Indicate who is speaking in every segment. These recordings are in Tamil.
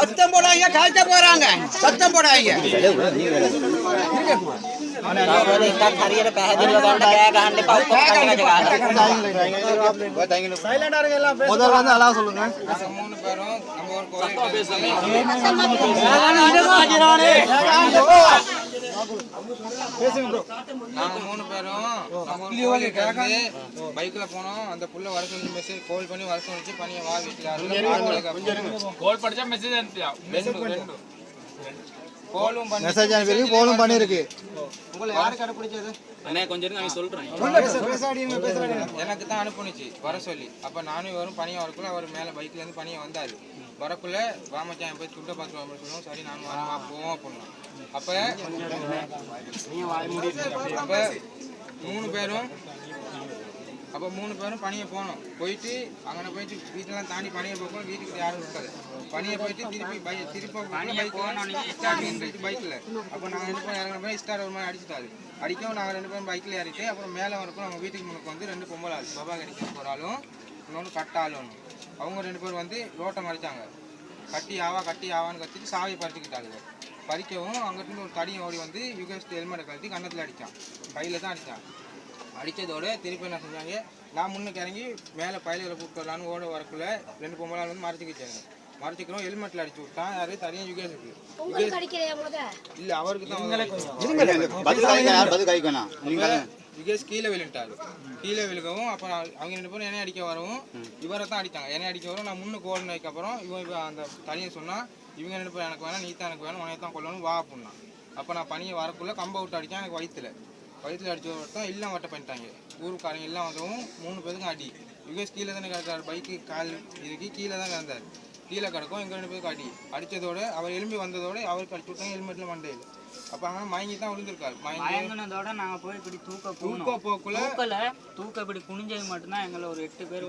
Speaker 1: சத்தம் போடாங்க காய்ச்ச போறாங்க. சத்தம் போடாங்க
Speaker 2: முதல்ல
Speaker 3: ஒரு கோயிலுக்கு வந்து பைக்ல போனோம். அந்த புள்ள வர சொல்லி மெசேஜ் கால் பண்ணி வர சொல்லிச்சு. பணிய வா வீட்டுல. கால் படிச்சா மெசேஜ் அனுப்பியா? காலும் பண்ணி
Speaker 2: மெசேஜ் அனுப்பி போலும் பண்ணிருக்கு
Speaker 3: உங்களை யாரு கடைப்பிடிச்சது
Speaker 4: அண்ணே கொஞ்சம் அவன் சொல்றேன்.
Speaker 3: எனக்கு தான் அனுப்புனுச்சு வர சொல்லி. அப்ப நானும் வரும் பணியை வரக்குள்ள அவர் மேல பைக்ல இருந்து பணியை வந்தாரு. வரக்குள்ள வாமச்சான் போய் துட்ட பார்த்து சொல்லுவோம். சரி நானும் வரேன் வா போவோம் அப்படின்னா. அப்ப அப்ப மூணு பேரும் அப்ப மூணு பேரும் பணியை போனோம். போயிட்டு அங்கே போயிட்டு வீட்டெல்லாம் தாண்டி பணியை போகும் வீட்டுக்கு யாரும் இருக்காது. பணியை போயிட்டு திருப்பி பை திருப்பி பைக் பைக்கில் அப்போ நாங்கள் ரெண்டு பேரும் இறங்கின போய் ஸ்டார் ஒரு மாதிரி அடிச்சுட்டாரு. அடிக்கவும் நாங்கள் ரெண்டு பேரும் பைக்கில் ஏறிட்டு அப்புறம் மேலே வரப்போ நம்ம வீட்டுக்கு முன்னுக்கு வந்து ரெண்டு பொம்பளை ஆள் பபா கடிக்க ஒரு ஆளும் இன்னொன்று கட்ட ஆளும் ஒன்று அவங்க ரெண்டு பேர் வந்து ரோட்டை மறிச்சாங்க. கட்டி ஆவா கட்டி ஆவான்னு கத்திட்டு சாவியை பறிச்சுக்கிட்டாங்க. பறிக்கவும் அங்கிட்டு ஒரு தடியை ஓடி வந்து யுகஸ்ட் ஹெல்மெட்டை கழட்டி கன்னத்தில் அடித்தான் கையில் தான் அடித்தான் அடித்ததோட திருப்பி என்ன செஞ்சாங்க? நான் முன்னுக்கு இறங்கி மேலே பயலுகளை கூப்பிட்டு வரலான்னு ஓட வரக்குள்ள ரெண்டு பொம்பளை வந்து மறைச்சிக்கிச்சாங்க மறைச்சிக்கிறோம் ஹெல்மெட்டில் அடிச்சு விட்டான். யாரு? தனியாக யுகேஷுக்கு. இல்லை அவருக்கு தான்
Speaker 2: பதில்
Speaker 3: யுகேஷ் கீழே விழுந்துட்டாரு. கீழே விழுகவும் அப்போ அவங்க ரெண்டு பேரும் என்னை அடிக்க வரவும் இவரை தான் அடித்தாங்க. என்னை அடிக்க வரும் நான் முன்னுக்கு ஓடினதுக்கு அப்புறம் இவன் அந்த தனியை சொன்னால் இவங்க ரெண்டு பேரும் எனக்கு வேணாம் நீ தான் எனக்கு வேணும் உனைய தான் கொல்லணும் வா அப்படின்னா. அப்போ நான் பனியை வரக்குள்ள கம்பை விட்டு அடித்தேன் எனக்கு வயிற்றுல வயிற்றுல அடித்தவர் தான் எல்லாம் வட்ட பண்ணிட்டாங்க. ஊருக்காரங்க எல்லாம் வந்தவும் மூணு பேருக்கும் அடி. யுகேஷ் கீழே தானே கிடந்தார் பைக்கு கால் இதுக்கு கீழே தான் கிடந்தார். கீழே கிடக்கும் எங்கள் ரெண்டு பேருக்கு அடி அடித்ததோட அவர் எலும்பி வந்ததோட அவருக்கு அடிச்சு விட்டாங்க ஹெல்மெட்டில் மண்டையில் அப்போ அங்கே மயங்கி தான் விழுந்திருக்காரு. மயங்கி
Speaker 5: மயங்கினதோட நாங்க போய் இப்படி தூக்க
Speaker 3: தூக்க போக்குள்ள
Speaker 5: தூக்கல. தூக்க இப்படி குனிஞ்சது மட்டும்தான் எங்களை ஒரு எட்டு பேர்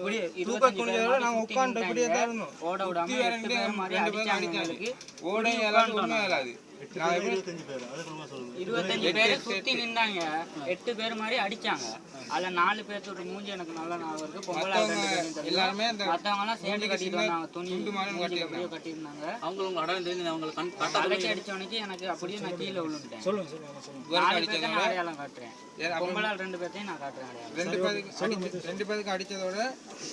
Speaker 3: தூக்க குனிஞ்சதோட
Speaker 5: மாதிரி
Speaker 3: நாங்க
Speaker 5: சுத்தி
Speaker 3: உட்கார்ந்து இப்படியே தான். இருந்தோம்.
Speaker 5: ஓட விடாம எட்டு
Speaker 3: ரெண்டு
Speaker 5: பேர் மாதிரி
Speaker 3: பேரும்
Speaker 5: அடிச்சாங்க
Speaker 3: அடிச்சாங்க.
Speaker 5: எங்களுக்கு.
Speaker 3: ஓடே இயலாது.
Speaker 5: இருபத்தஞ்சு பேர் சுத்தி நின்றாங்க எட்டு பேர் மாதிரி அடிச்சாங்க. அதுல நாலு பேர்த்தோட மூஞ்சி எனக்கு நல்லா ஞாபகம் இருக்கு. பொம்பளை ஆள் ரெண்டு பேரும் தெரியும்.
Speaker 3: எல்லாருமே அந்த
Speaker 5: மத்தவங்க எல்லாம் சேர்ந்து கட்டிட்டு வந்தாங்க. துணி. அப்படியே கட்டியிருந்தாங்க.
Speaker 4: அவங்க உங்க அடம் தெரிஞ்சு அவங்களை கண் கட்ட
Speaker 5: தலைக்கு அடிச்சவனுக்கு எனக்கு அப்படியே நான் கீழே விழுந்துட்டேன். நாலு நான் அடையாளம் காட்டுறேன். ஆள் ரெண்டு பேர்த்தையும் நான் காட்டுறேன்
Speaker 3: ரெண்டு பேருக்கு அடி- ரெண்டு பேருக்கு அடிச்சதோட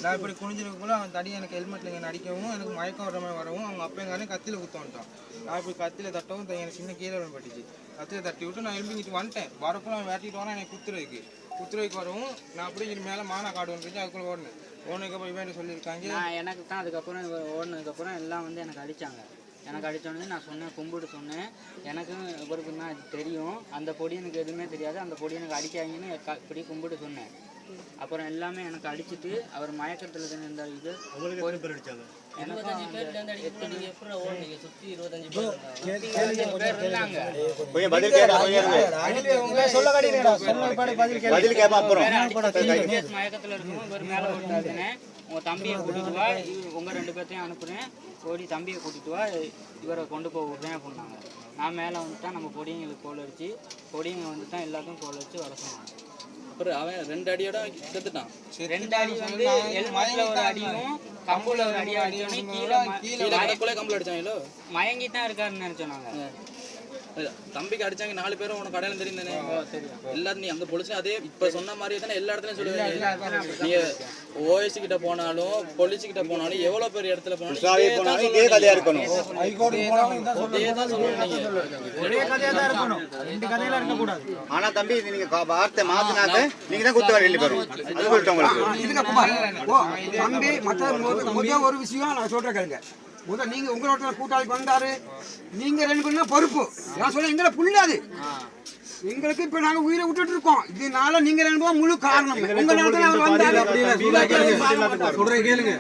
Speaker 3: நான் இப்படி குனிஞ்சிருக்கக்குள்ள அவன் தடி எனக்கு ஹெல்மெட்ல இங்கே அடிக்கவும் எனக்கு மயக்கம் வர மாதிரி வரவும் அவங்க அப்பங்காரே கத்தியில குத்த வந்துட்டான். நான் இப்படி கத்தியில தட்டவும் த- எனக்கு சின்ன கீழே விழ பட்டுச்சு. அடுத்து தட்டி விட்டு நான் எழுப்பிக்கிட்டு வந்துட்டேன். வரப்போ நான் வேட்டிட்டு வரேன் எனக்கு குத்துறதுக்கு. குத்துறதுக்கு வரவும் நான் அப்படியே இது மேலே மானா காடு வந்துருச்சு அதுக்குள்ளே ஓடினேன். ஓடுனதுக்கப்புறம் இவன் சொல்லியிருக்காங்க?
Speaker 5: நான் எனக்கு தான் அதுக்கப்புறம் ஓடினதுக்கப்புறம் எல்லாம் வந்து எனக்கு அடித்தாங்க எனக்கு அடித்தோடனே நான் சொன்னேன் கும்பிட்டு சொன்னேன். எனக்கும் இவருக்கு தான் தெரியும். அந்த பொடி எனக்கு எதுவுமே தெரியாது. அந்த பொடி எனக்கு அடிக்காதீங்கன்னு இப்படி கும்பிட்டு சொன்னேன். அப்புறம் எல்லாமே எனக்கு அடிச்சிட்டு அவர் மயக்கத்தில் தான் இருந்தார். இது மயக்கத்துல இருக்கும் இவர் மேல போட்டாருன்னு உங்க தம்பியை கூட்டிட்டு வா இவ- உங்க ரெண்டு பேர்த்தையும் அனுப்புறேன். ஓடி தம்பியை கூட்டிட்டு வா இவரை கொண்டு போக விடுறேன் அப்படின்னாங்க நான் மேலே வந்துட்டா நம்ம பொடியங்களுக்கு கோல் அடிச்சு பொடியங்க வந்துட்டா எல்லாத்தையும் கோல் அடிச்சு வர சொன்னாங்க.
Speaker 4: அப்புறம் அவன் ரெண்டு அடியோட செத்துட்டான்.
Speaker 5: ரெண்டு அடி வந்து ஹெல்மெட்ல ஒரு அடியும் கம்புல ஒரு அடி அடிச்சோடனே கீழே
Speaker 4: கீழே கம்பல் அடிச்சாங்களோ
Speaker 5: மயங்கி தான் இருக்காருன்னு நினைச்சோம் நாங்க.
Speaker 4: தம்பிக்கு அடிச்சாங்க நாலு பேரும் உனக்கு கடையில தெரியும் தானே எல்லாரும் நீ அங்க பொலிச்சு அதே இப்ப சொன்ன மாதிரியே தானே எல்லா இடத்துலயும் சொல்லுவீங்க நீங்க ஓஎஸ் கிட்ட போனாலும் போலீஸ் கிட்ட போனாலும் எவ்வளவு பெரிய இடத்துல போனாலும் இதே
Speaker 2: கதையா இருக்கணும். ஆனா தம்பி நீங்க வார்த்தை மாத்தினாக்க நீங்க தான் குத்த வேண்டிய பெறும். அது சொல்லிட்டேன் உங்களுக்கு.
Speaker 1: தம்பி மற்ற ஒரு விஷயம் நான் சொல்றேன் கேளுங்க. முத நீங்க உங்களோட கூட்டாளிக்கு வந்தாரு. நீங்க ரெண்டு பேரும் பொறுப்பு. நான் சொல்ல எங்களை புள்ளாது. எங்களுக்கு இப்ப நாங்க உயிரை விட்டுட்டு இருக்கோம். இதனால நீங்க பேரும் முழு காரணம். உங்க நேரத்துல அவர் வந்தாரு.
Speaker 6: சொல்றேன் கேளுங்க.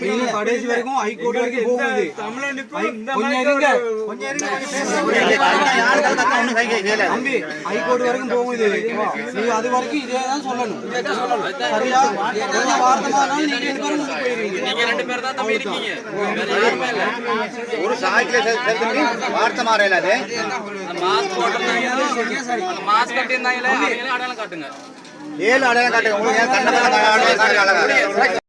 Speaker 6: நீங்க கடைசி வரைக்கும் ஹைகோர்ட் வரைக்கும் போகுது தம்பி ஹைகோர்ட் வரைக்கும் போகுது நீ அது வரைக்கும் இதே தான் சொல்லணும். சரியா? நீங்க
Speaker 4: நீங்க ரெண்டு பேர் தான் தம்பி இருக்கீங்க. இல்ல
Speaker 2: ஒரு சாய்க்கில வார்த்தை மாறையில அது
Speaker 4: மாஸ்க் போட்டிருந்தாங்க மாஸ்க் கட்டியிருந்தாங்களே அடையாளம் காட்டுங்க.
Speaker 2: ஏழு அடையாளம் காட்டுங்க. உங்களுக்கு கண்ணை